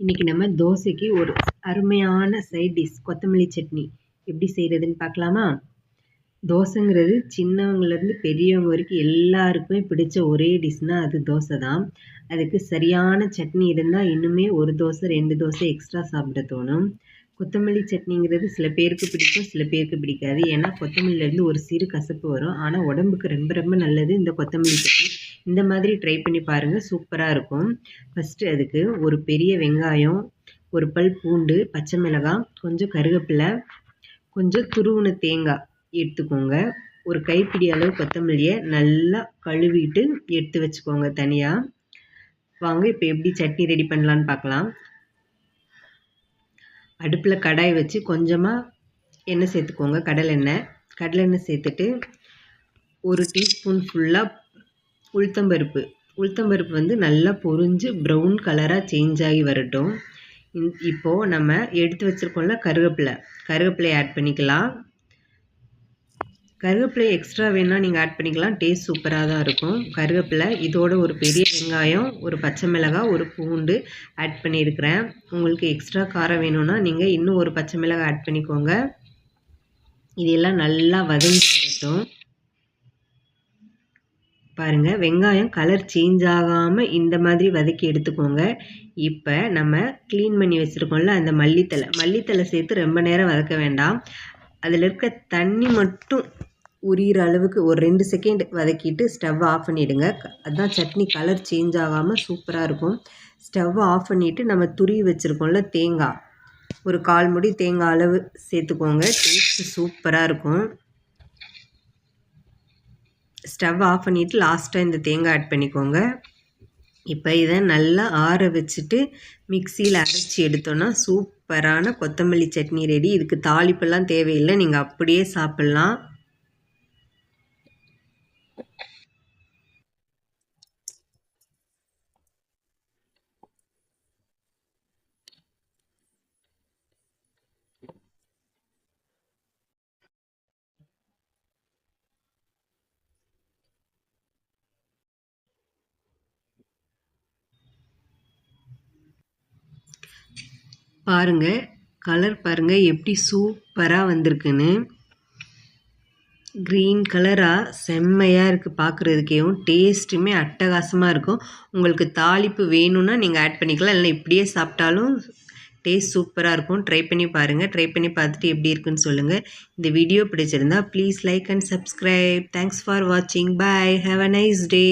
இன்றைக்கி நம்ம தோசைக்கு ஒரு அருமையான சைட் டிஷ் கொத்தமல்லி சட்னி. எப்படி செய்கிறதுன்னு பார்க்கலாமா? தோசைங்கிறது சின்னவங்கலேருந்து பெரியவங்க வரைக்கும் எல்லாருக்குமே பிடிச்ச ஒரே டிஷ்னால் அது தோசை தான். அதுக்கு சரியான சட்னி இருந்தால் இன்னுமே ஒரு தோசை ரெண்டு தோசை எக்ஸ்ட்ரா சாப்பிட தோணும். கொத்தமல்லி சட்னிங்கிறது சில பேருக்கு பிடிக்கும் சில பேருக்கு பிடிக்காது. ஏன்னா கொத்தமல்லிலேருந்து ஒரு சிறு கசப்பு வரும். ஆனால் உடம்புக்கு ரொம்ப ரொம்ப நல்லது இந்த கொத்தமல்லி சட்னி. இந்த மாதிரி ட்ரை பண்ணி பாருங்கள் சூப்பராக இருக்கும். ஃபஸ்ட்டு அதுக்கு ஒரு பெரிய வெங்காயம் ஒரு பல் பூண்டு பச்சை மிளகாய் கொஞ்சம் கருவேப்பிலை கொஞ்சம் துருவுன தேங்காய் எடுத்துக்கோங்க. ஒரு கைப்பிடி அளவு கொத்தமல்லியை நல்லா கழுவிட்டு எடுத்து வச்சுக்கோங்க தனியாக வாங்க இப்போ எப்படி சட்னி ரெடி பண்ணலான்னு பார்க்கலாம் அடுப்பில் கடாய் வச்சு கொஞ்சமாக எண்ணெய் சேர்த்துக்கோங்க. கடலெண்ணெய். கடலெண்ணெய் கடலை எண்ணெய் சேர்த்துட்டு ஒரு டீஸ்பூன் ஃபுல்லாக உளுத்தம்பருப்பு. உளுத்தம்பருப்பு வந்து நல்லா பொரிஞ்சு ப்ரௌன் கலராக சேஞ்ச் ஆகி வரட்டும். இப்போது நம்ம எடுத்து வச்சுருக்கோம்ல கருவேப்பிலை. கருவேப்பிலை ஆட் பண்ணிக்கலாம். கருவேப்பிலை எக்ஸ்ட்ரா வேணால் நீங்கள் ஆட் பண்ணிக்கலாம். டேஸ்ட் சூப்பராக தான் இருக்கும். கருவேப்பிலை இதோட ஒரு பெரிய வெங்காயம் ஒரு பச்சை மிளகாய் ஒரு பூண்டு ஆட் பண்ணியிருக்கிறேன். உங்களுக்கு எக்ஸ்ட்ரா காரம் வேணும்னா நீங்கள் இன்னும் ஒரு பச்சை மிளகாய் ஆட் பண்ணிக்கோங்க. இதெல்லாம் நல்லா வதங்கி வரட்டும். பாருங்கள் வெங்காயம் கலர் சேஞ்ச் ஆகாமல் இந்த மாதிரி வதக்கி எடுத்துக்கோங்க. இப்போ நம்ம க்ளீன் பண்ணி வச்சுருக்கோம்ல அந்த மல்லித்தலை மல்லித்தலை சேர்த்து ரொம்ப நேரம் வதக்க வேண்டாம். அதில் இருக்க தண்ணி மட்டும் உரிகிற அளவுக்கு ஒரு ரெண்டு செகண்ட் வதக்கிட்டு ஸ்டவ் ஆஃப் பண்ணிவிடுங்க அதுதான் சட்னி கலர் சேஞ்ச் ஆகாமல் சூப்பராக இருக்கும். ஸ்டவ் ஆஃப் பண்ணிவிட்டு நம்ம துருவி வச்சுருக்கோம்ல தேங்காய். ஒரு கால் முடி தேங்காய் அளவு சேர்த்துக்கோங்க. டேஸ்ட்டு சூப்பராக இருக்கும். ஸ்டவ் ஆஃப் பண்ணிவிட்டு லாஸ்ட்டாக இந்த தேங்காய் ஆட் பண்ணிக்கோங்க. இப்போ இதை நல்லா ஆற வச்சுட்டு மிக்சியில் அரைச்சி எடுத்தோன்னா சூப்பரான கொத்தமல்லி சட்னி ரெடி இதுக்கு தாளிப்பெல்லாம் தேவையில்லை. நீங்கள் அப்படியே சாப்பிட்லாம். பாருங்கள் கலர் பாருங்கள் எப்படி சூப்பராக வந்திருக்குன்னு. க்ரீன் கலராக செம்மையாக இருக்குது பார்க்குறதுக்கேவும் டேஸ்ட்டுமே அட்டகாசமாக இருக்கும். உங்களுக்கு தாளிப்பு வேணும்னா நீங்கள் ஆட் பண்ணிக்கலாம் இல்லைனா இப்படியே சாப்பிட்டாலும் டேஸ்ட் சூப்பராக இருக்கும். ட்ரை பண்ணி பாருங்கள் ட்ரை பண்ணி பார்த்துட்டு எப்படி இருக்குன்னு சொல்லுங்கள் இந்த வீடியோ பிடிச்சிருந்தா please like and subscribe thanks for வாட்சிங் bye have a nice day